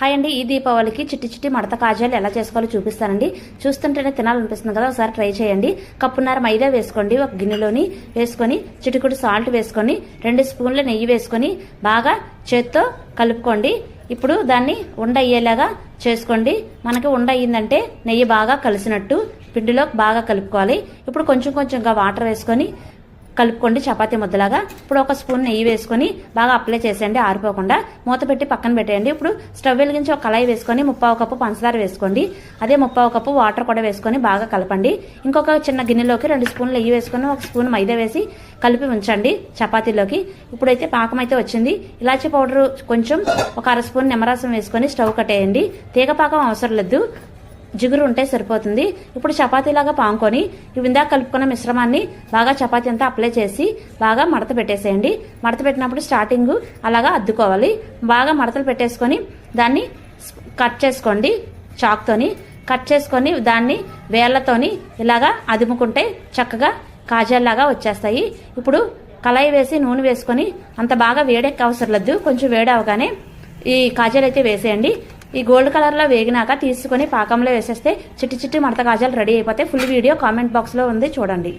Hi అండి ఈ దీపావళికి చిట్టి చిట్టి మడత కాజాలు ఎలా చేసుకోవాలో చూపిస్తానండి. చూస్తుంటేనే తినాలనిపిస్తుంది కదా ఒకసారి ట్రై చేయండి. కప్పున్నర మైదా వేసుకోండి ఒక గిన్నెలోని వేసుకొని చిటికుడు సాల్ట్ వేసుకొని రెండు స్పూన్ల నెయ్యి వేసుకొని బాగా చేత్తో కలుపుకోండి. ఇప్పుడు దాన్ని ఉండ అయ్యేలాగా చేసుకోండి. మనకి ఉండ అయ్యిందంటే నెయ్యి బాగా కలిసినట్టు పిండిలో బాగా కలుపుకోవాలి. ఇప్పుడు కొంచెం కొంచెంగా వాటర్ వేసుకొని కలుపుకోండి చపాతీ ముద్దలాగా. ఇప్పుడు ఒక స్పూన్ నెయ్యి వేసుకొని బాగా అప్లై చేసేయండి ఆరిపోకుండా. మూత పెట్టి పక్కన పెట్టేయండి. ఇప్పుడు స్టవ్ వెలిగించి ఒక కళాయి వేసుకొని ముప్పావు కప్పు పంచదార వేసుకోండి. అదే ముప్పావు కప్పు వాటర్ కూడా వేసుకొని బాగా కలపండి. ఇంకొక చిన్న గిన్నెలోకి రెండు స్పూన్లు నెయ్యి వేసుకొని ఒక స్పూన్ మైదా వేసి కలిపి ఉంచండి చపాతీలోకి. ఇప్పుడైతే పాకం అయితే వచ్చింది. ఇలాచీ పౌడర్ కొంచెం ఒక అర స్పూన్ నిమ్మరసం వేసుకొని స్టవ్ కట్టేయండి. తీగ పాకం అవసరం లేదు. జిగురు ఉంటే సరిపోతుంది. ఇప్పుడు చపాతీలాగా పాముకొని ఇందాక కలుపుకున్న మిశ్రమాన్ని బాగా చపాతీ అంతా అప్లై చేసి బాగా మడత పెట్టేసేయండి. మడత పెట్టినప్పుడు స్టార్టింగ్ అలాగా అద్దుకోవాలి. బాగా మడతలు పెట్టేసుకొని దాన్ని కట్ చేసుకోండి చాక్తోని. కట్ చేసుకొని దాన్ని వేళ్ళతోని ఇలాగా అదుముకుంటే చక్కగా కాజాల్లాగా వచ్చేస్తాయి. ఇప్పుడు కళాయి వేసి నూనె వేసుకొని అంత బాగా వేడెక్క అవసరం లేదు కొంచెం వేడవగానే ఈ కాజాలు అయితే వేసేయండి. ఈ గోల్డ్ కలర్లో వేగినాక తీసుకొని పాకంలో వేసేస్తే చిట్టి చిట్టి మడత కాజాలు రెడీ అయిపోతే ఫుల్ వీడియో కామెంట్ బాక్స్లో ఉంది చూడండి.